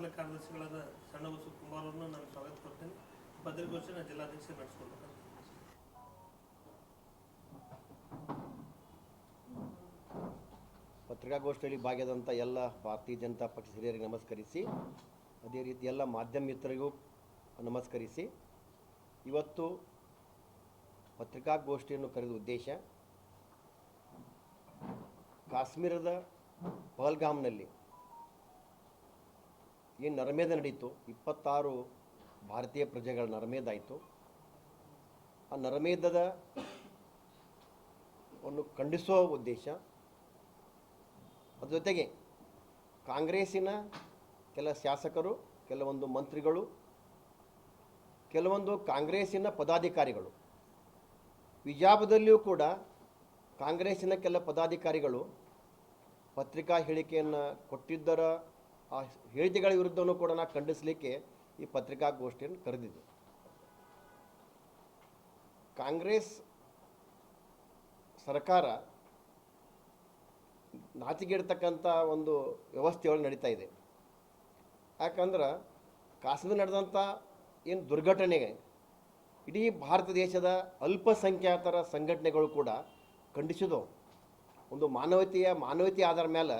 ಸಾರ್ಲ ಕಾರ್ಯದರ್ಶಿಗಳಾದ ಸಣ್ಣ ಬಸು ಕುಮಾರ್ ನಾನು ಸ್ವಾಗತ ಕೊಡ್ತೇನೆ. ಪತ್ರಿಕೋಷ್ಠಿನ ಜಿಲ್ಲಾಧ್ಯಕ್ಷ ನಡೆಸ್ಕೊಳ್ಬೇಕು ಪತ್ರಿಕಾಗೋಷ್ಠಿಯಲ್ಲಿ ಭಾಗಿಯಾದಂಥ ಎಲ್ಲ ಭಾರತೀಯ ಜನತಾ ಪಕ್ಷ ಹಿರಿಯರಿಗೆ ನಮಸ್ಕರಿಸಿ, ಅದೇ ರೀತಿ ಎಲ್ಲ ಮಾಧ್ಯಮ ಮಿತ್ರರಿಗೂ ನಮಸ್ಕರಿಸಿ. ಇವತ್ತು ಪತ್ರಿಕಾಗೋಷ್ಠಿಯನ್ನು ಕರೆದ ಉದ್ದೇಶ, ಕಾಶ್ಮೀರದ ಪಹಲ್ಗಾಮ್ನಲ್ಲಿ ಏನು ನರಮೇಧ ನಡೀತು? ಇಪ್ಪತ್ತಾರು ಭಾರತೀಯ ಪ್ರಜೆಗಳ ನರಮೇಧ ಆಯಿತು. ಆ ನರಮೇಧದ ಒಂದು ಖಂಡಿಸುವ ಉದ್ದೇಶ, ಅದ್ರ ಜೊತೆಗೆ ಕಾಂಗ್ರೆಸ್ಸಿನ ಕೆಲ ಶಾಸಕರು, ಕೆಲವೊಂದು ಮಂತ್ರಿಗಳು, ಕೆಲವೊಂದು ಕಾಂಗ್ರೆಸ್ಸಿನ ಪದಾಧಿಕಾರಿಗಳು ವಿಜಾಪದಲ್ಲಿಯೂ ಕೂಡ ಕಾಂಗ್ರೆಸ್ಸಿನ ಕೆಲ ಪದಾಧಿಕಾರಿಗಳು ಪತ್ರಿಕಾ ಹೇಳಿಕೆಯನ್ನು ಕೊಟ್ಟಿದ್ದರ ಆ ಹೇಳಿಕೆಗಳ ವಿರುದ್ಧವೂ ಕೂಡ ನಾ ಖಂಡಿಸಲಿಕ್ಕೆ ಈ ಪತ್ರಿಕಾಗೋಷ್ಠಿಯನ್ನು ಕರೆದಿದ್ದೆ. ಕಾಂಗ್ರೆಸ್ ಸರ್ಕಾರ ನಾಚಿಗೆಡ್ತಕ್ಕಂಥ ಒಂದು ವ್ಯವಸ್ಥೆಯೊಳಗೆ ನಡೀತಾ ಇದೆ. ಯಾಕಂದ್ರೆ ಕಾಸದ ನಡೆದಂಥ ಏನು ದುರ್ಘಟನೆಗೆ ಇಡೀ ಭಾರತ ದೇಶದ ಅಲ್ಪಸಂಖ್ಯಾತರ ಸಂಘಟನೆಗಳು ಕೂಡ ಖಂಡಿಸಿದವು. ಒಂದು ಮಾನವತೆಯ ಮಾನವೀಯತೆ ಆಧಾರ ಮೇಲೆ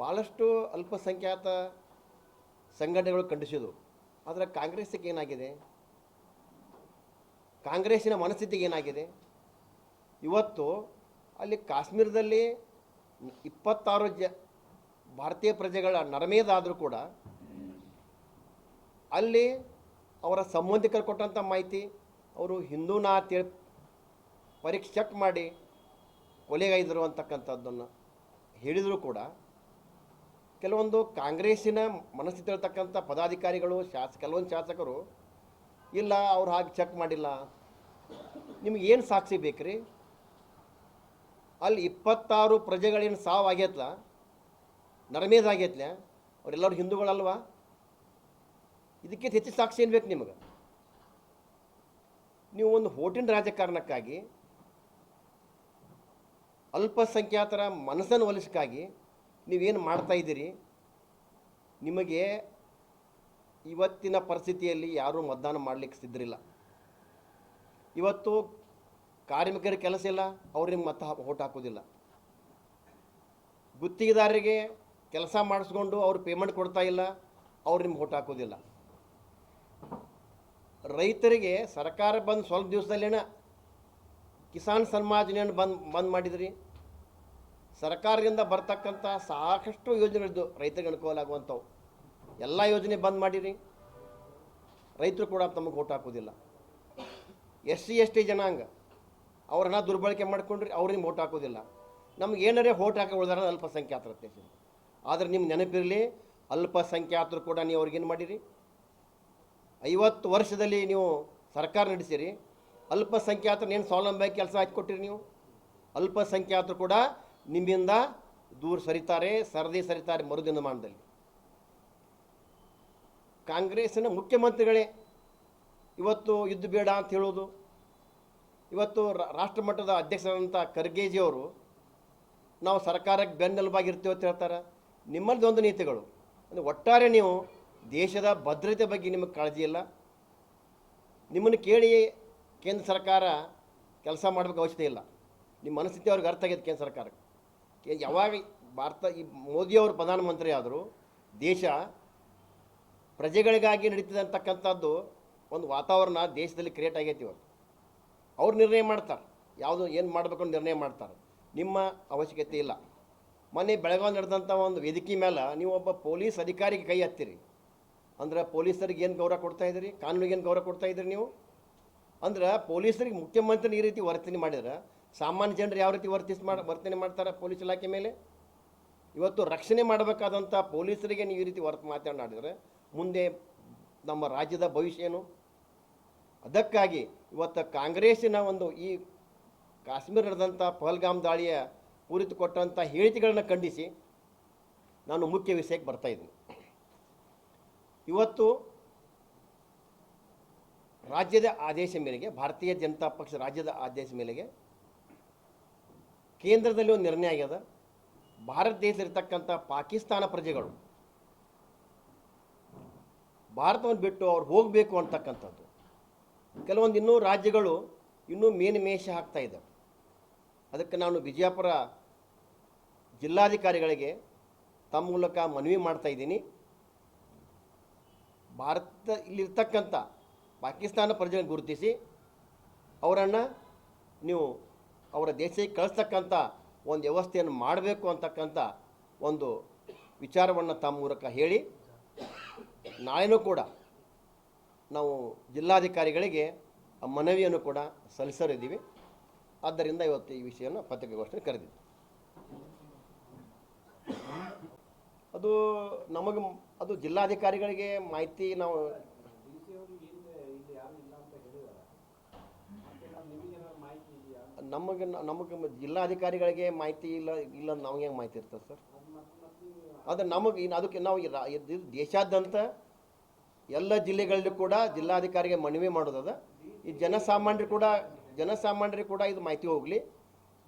ಭಾಳಷ್ಟು ಅಲ್ಪಸಂಖ್ಯಾತ ಸಂಘಟನೆಗಳು ಖಂಡಿಸಿದವು ಆದರೆ ಕಾಂಗ್ರೆಸ್ಸಿಗೆ ಏನಾಗಿದೆ? ಕಾಂಗ್ರೆಸ್ಸಿನ ಮನಸ್ಥಿತಿಗೆ ಏನಾಗಿದೆ? ಇವತ್ತು ಅಲ್ಲಿ ಕಾಶ್ಮೀರದಲ್ಲಿ ಇಪ್ಪತ್ತಾರು ಜ, ಭಾರತೀಯ ಪ್ರಜೆಗಳ ನರಮೇದಾದರೂ ಕೂಡ ಅಲ್ಲಿ ಅವರ ಸಂಬಂಧಿಕರು ಕೊಟ್ಟಂಥ ಮಾಹಿತಿ, ಅವರು ಹಿಂದೂನಾ ಅಂತೇಳಿ ಪರೀಕ್ಷೆ ಚೆಕ್ ಮಾಡಿ ಕೊಲೆಗೈದರು ಅಂತಕ್ಕಂಥದ್ದನ್ನು ಹೇಳಿದರೂ ಕೂಡ. ಕೆಲವೊಂದು ಕಾಂಗ್ರೆಸ್ಸಿನ ಮನಸ್ಥಿತಿ ಇರತಕ್ಕಂಥ ಪದಾಧಿಕಾರಿಗಳು, ಶಾಸ, ಕೆಲವೊಂದು ಶಾಸಕರು, ಇಲ್ಲ ಅವ್ರು ಹಾಗೆ ಚೆಕ್ ಮಾಡಿಲ್ಲ, ನಿಮ್ಗೆ ಏನು ಸಾಕ್ಷಿ ಬೇಕ್ರಿ? ಅಲ್ಲಿ ಇಪ್ಪತ್ತಾರು ಪ್ರಜೆಗಳೇನು ಸಾವು ಆಗೈತ್ಲ ನರಮೇಜ್ ಆಗೈತ್ಲ ಅವರೆಲ್ಲರೂ ಹಿಂದೂಗಳಲ್ವಾ? ಇದಕ್ಕೆ ಹೆಚ್ಚು ಸಾಕ್ಷಿ ಏನು ಬೇಕು ನಿಮಗೆ? ನೀವು ಒಂದು ಹೋಟಿನ ರಾಜಕಾರಣಕ್ಕಾಗಿ, ಅಲ್ಪಸಂಖ್ಯಾತರ ಮನಸ್ಸನ್ನು ಒಲಿಸಕ್ಕಾಗಿ ನೀವೇನು ಮಾಡ್ತಾ ಇದ್ದೀರಿ? ನಿಮಗೆ ಇವತ್ತಿನ ಪರಿಸ್ಥಿತಿಯಲ್ಲಿ ಯಾರೂ ಮತದಾನ ಮಾಡಲಿಕ್ಕೆ ಸಿದ್ಧರಿಲ್ಲ. ಇವತ್ತು ಕಾರ್ಮಿಕರ ಕೆಲಸ ಇಲ್ಲ, ಅವ್ರು ನಿಮ್ಗೆ ಮತ ಓಟ್ ಹಾಕೋದಿಲ್ಲ ಗುತ್ತಿಗೆದಾರರಿಗೆ ಕೆಲಸ ಮಾಡಿಸ್ಕೊಂಡು ಅವ್ರು ಪೇಮೆಂಟ್ ಕೊಡ್ತಾ ಇಲ್ಲ, ಅವ್ರು ನಿಮ್ಗೆ ಓಟ್ ಹಾಕೋದಿಲ್ಲ ರೈತರಿಗೆ ಸರ್ಕಾರ ಬಂದು ಸ್ವಲ್ಪ ದಿವಸದಲ್ಲೇನ ಕಿಸಾನ್ ಸನ್ಮಾನ್ ಬಂದ್ ಬಂದ್ ಮಾಡಿದ್ರಿ? ಸರ್ಕಾರದಿಂದ ಬರ್ತಕ್ಕಂಥ ಸಾಕಷ್ಟು ಯೋಜನೆಗಳಿದ್ದು ರೈತರಿಗೆ ಅನುಕೂಲ ಆಗುವಂಥವು. ಎಲ್ಲ ಯೋಜನೆ ಬಂದ್ ಮಾಡಿರಿ, ರೈತರು ಕೂಡ ತಮಗೆ ಓಟ್ ಹಾಕೋದಿಲ್ಲ ಎಸ್ ಸಿ, ಎಸ್ ಟಿ ಜನಾಂಗ ಅವ್ರನ್ನ ದುರ್ಬಳಕೆ ಮಾಡ್ಕೊಂಡ್ರಿ ಅವ್ರಿಗೆ ಓಟ್ ಹಾಕೋದಿಲ್ಲ ನಮ್ಗೆ ಏನಾರೇ ಓಟ್ ಹಾಕಿ ಉಳಿದಾರ ಅಲ್ಪಸಂಖ್ಯಾತರ ದೇಶ ಆದರೆ ನಿಮ್ಮ ನೆನಪಿರಲಿ, ಅಲ್ಪಸಂಖ್ಯಾತರು ಕೂಡ ನೀವು ಅವ್ರಿಗೇನು ಮಾಡಿರಿ? ಐವತ್ತು ವರ್ಷದಲ್ಲಿ ನೀವು ಸರ್ಕಾರ ನಡೆಸಿರಿ ಅಲ್ಪಸಂಖ್ಯಾತರು ಏನು ಸ್ವಾವಲಂಬಿ ಕೆಲಸ ಹಾಕಿಕೊಟ್ಟಿರಿ ನೀವು? ಅಲ್ಪಸಂಖ್ಯಾತರು ಕೂಡ ನಿಮ್ಮಿಂದ ದೂರ ಸರಿತಾರೆ, ಸರದಿ ಸರಿತಾರೆ ಮರುದಿನಮಾನದಲ್ಲಿ ಕಾಂಗ್ರೆಸ್ಸಿನ ಮುಖ್ಯಮಂತ್ರಿಗಳೇ, ಇವತ್ತು ಯುದ್ಧ ಬೇಡ ಅಂತ ಹೇಳೋದು ಇವತ್ತು ರಾಷ್ಟ್ರಮಟ್ಟದ ರಾಷ್ಟ್ರ ಮಟ್ಟದ ಅಧ್ಯಕ್ಷರಾದಂಥ ಖರ್ಗೆಜಿಯವರು ನಾವು ಸರ್ಕಾರಕ್ಕೆ ಬೆನ್ನೆಲುಬಾಗಿರ್ತೀವಿ ಅಂತ ಹೇಳ್ತಾರೆ. ನಿಮ್ಮಲ್ಲಿ ಒಂದು ನೀತಿಗಳು. ಅಂದರೆ ಒಟ್ಟಾರೆ ನೀವು ದೇಶದ ಭದ್ರತೆ ಬಗ್ಗೆ ನಿಮಗೆ ಕಾಳಜಿ ಇಲ್ಲ. ನಿಮ್ಮನ್ನು ಕೇಳಿ ಕೇಂದ್ರ ಸರ್ಕಾರ ಕೆಲಸ ಮಾಡಬೇಕು ಅವಶ್ಯಕತೆ ಇಲ್ಲ. ನಿಮ್ಮ ಮನಸ್ಥಿತಿ ಅವ್ರಿಗೆ ಅರ್ಥ ಆಗಿದೆ ಕೇಂದ್ರ ಸರ್ಕಾರಕ್ಕೆ. ಯಾವಾಗ ಭಾರತ ಈ ಮೋದಿಯವರು ಪ್ರಧಾನಮಂತ್ರಿ ಆದರೂ, ದೇಶ ಪ್ರಜೆಗಳಿಗಾಗಿ ನಡೀತಿದೆ ಅಂತಕ್ಕಂಥದ್ದು ಒಂದು ವಾತಾವರಣ ದೇಶದಲ್ಲಿ ಕ್ರಿಯೇಟ್ ಆಗೈತಿ ಇವತ್ತು. ಅವ್ರು ನಿರ್ಣಯ ಮಾಡ್ತಾರೆ. ಯಾವುದು ಏನು ಮಾಡಬೇಕು ಅಂತ ನಿರ್ಣಯ ಮಾಡ್ತಾರೆ. ನಿಮ್ಮ ಅವಶ್ಯಕತೆ ಇಲ್ಲ. ಮೊನ್ನೆ ಬೆಳಗಾವಿ ನಡೆದಂಥ ಒಂದು ವೇದಿಕೆ ಮೇಲೆ ನೀವು ಒಬ್ಬ ಪೊಲೀಸ್ ಅಧಿಕಾರಿಗೆ ಕೈ ಹತ್ತಿರಿ. ಅಂದ್ರೆ ಪೊಲೀಸರಿಗೆ ಏನು ಗೌರವ ಕೊಡ್ತಾ ಇದ್ದೀರಿ ಕಾನೂನಿಗೆ ಏನು ಗೌರವ ಕೊಡ್ತಾ ಇದ್ದೀರಿ ನೀವು? ಅಂದ್ರೆ ಪೊಲೀಸರಿಗೆ ಮುಖ್ಯಮಂತ್ರಿ ಈ ರೀತಿ ವರ್ತನೆ ಮಾಡಿದ್ರೆ ಸಾಮಾನ್ಯ ಜನರು ಯಾವ ರೀತಿ ವರ್ತಿಸ್ ಮಾಡಿ, ವರ್ತನೆ ಮಾಡ್ತಾರೆ ಪೊಲೀಸ್ ಇಲಾಖೆ ಮೇಲೆ? ಇವತ್ತು ರಕ್ಷಣೆ ಮಾಡಬೇಕಾದಂಥ ಪೊಲೀಸರಿಗೆ ನೀವು ಈ ರೀತಿ ವರ್ತ ಮಾತನಾಡಿದರೆ ಮುಂದೆ ನಮ್ಮ ರಾಜ್ಯದ ಭವಿಷ್ಯ ಏನು? ಅದಕ್ಕಾಗಿ ಇವತ್ತು ಕಾಂಗ್ರೆಸ್ಸಿನ ಒಂದು ಈ ಕಾಶ್ಮೀರ ನಡೆದಂಥ ಪಹಲ್ಗಾಮ್ ದಾಳಿಯ ಕುರಿತು ಕೊಟ್ಟಂಥ ಹೇಳಿಕೆಗಳನ್ನು ಖಂಡಿಸಿ ನಾನು ಮುಖ್ಯ ವಿಷಯಕ್ಕೆ ಬರ್ತಾ ಇವತ್ತು ರಾಜ್ಯದ ಆದೇಶ ಮೇರೆಗೆ, ಭಾರತೀಯ ಜನತಾ ಪಕ್ಷ ರಾಜ್ಯದ ಆದೇಶ ಮೇರೆಗೆ ಕೇಂದ್ರದಲ್ಲಿ ಒಂದು ನಿರ್ಣಯ ಆಗ್ಯದ. ಭಾರತ ದೇಶದಲ್ಲಿರ್ತಕ್ಕಂಥ ಪಾಕಿಸ್ತಾನ ಪ್ರಜೆಗಳು ಭಾರತವನ್ನು ಬಿಟ್ಟು ಅವ್ರು ಹೋಗಬೇಕು ಅಂತಕ್ಕಂಥದ್ದು. ಕೆಲವೊಂದು ಇನ್ನೂ ರಾಜ್ಯಗಳು ಇನ್ನೂ ಮೇನ್ ಮೇಷ ಹಾಕ್ತಾ ಇದ್ದಾವೆ ಅದಕ್ಕೆ ನಾನು ಬಿಜಾಪುರ ಜಿಲ್ಲಾಧಿಕಾರಿಗಳಿಗೆ ತಮ್ಮ ಮೂಲಕ ಮನವಿ ಮಾಡ್ತಾ ಇದ್ದೀನಿ. ಭಾರತ ಇಲ್ಲಿರ್ತಕ್ಕಂಥ ಪಾಕಿಸ್ತಾನ ಪ್ರಜೆಗಳನ್ನು ಗುರುತಿಸಿ, ಅವರನ್ನು ನೀವು ಅವರ ದೇಶಕ್ಕೆ ಕಳಿಸ್ತಕ್ಕಂಥ ಒಂದು ವ್ಯವಸ್ಥೆಯನ್ನು ಮಾಡಬೇಕು ಅಂತಕ್ಕಂಥ ಒಂದು ವಿಚಾರವನ್ನು ತಮ್ಮ ಮೂಲಕ ಹೇಳಿ, ನಾಳೆನೂ ಕೂಡ ನಾವು ಜಿಲ್ಲಾಧಿಕಾರಿಗಳಿಗೆ ಮನವಿಯನ್ನು ಕೂಡ ಸಲ್ಲಿಸಲಿದ್ದೀವಿ. ಆದ್ದರಿಂದ ಇವತ್ತು ಈ ವಿಷಯವನ್ನು ಪತ್ರಿಕಾಗೋಷ್ಠಿ ಕರೆದಿದ್ದೆ. ಅದು ನಮಗೆ, ಅದು ಜಿಲ್ಲಾಧಿಕಾರಿಗಳಿಗೆ ಮಾಹಿತಿ ನಾವು ನಮಗೆ ನಮಗೆ ಜಿಲ್ಲಾಧಿಕಾರಿಗಳಿಗೆ ಮಾಹಿತಿ ಇಲ್ಲ ಇಲ್ಲ ನಮಗೆ ಹೆಂಗೆ ಮಾಹಿತಿ ಇರ್ತದೆ ಸರ್? ಅದು ನಮಗೆ ಇನ್ನು ಅದಕ್ಕೆ ನಾವು ದೇಶಾದ್ಯಂತ ಎಲ್ಲ ಜಿಲ್ಲೆಗಳಲ್ಲಿ ಕೂಡ ಜಿಲ್ಲಾಧಿಕಾರಿಗೆ ಮನವಿ ಮಾಡೋದದ. ಈ ಜನಸಾಮಾನ್ಯರು ಕೂಡ ಜನಸಾಮಾನ್ಯರಿಗೆ ಕೂಡ ಇದು ಮಾಹಿತಿ ಹೋಗಲಿ.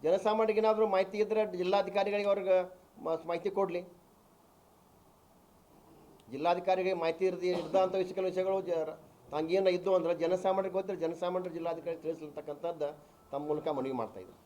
ಜನಸಾಮಾನ್ಯರಿಗೆ ಏನಾದರೂ ಮಾಹಿತಿ ಇದ್ದರೆ ಜಿಲ್ಲಾಧಿಕಾರಿಗಳಿಗೆ ಅವ್ರಿಗೆ ಮಾಹಿತಿ ಕೊಡಲಿ. ಜಿಲ್ಲಾಧಿಕಾರಿಗೆ ಮಾಹಿತಿ ಇರ್ದು ಇರ್ದಂಥ ವಿಷಯ ವಿಷಯಗಳು ಜ ಹಂಗೇನು ಇದ್ದು ಅಂದ್ರೆ ಜನಸಾಮಾನ್ಯರಿಗೆ ಗೊತ್ತಿಲ್ಲ. ಜನಸಾಮಾನ್ಯರು ಜಿಲ್ಲಾಧಿಕಾರಿ ತಿಳಿಸ್ಲಿರ್ತಕ್ಕಂಥದ್ದು ತಮ್ಮ ಮೂಲಕ ಮನವಿ ಮಾಡ್ತಾ ಇದ್ದೀನಿ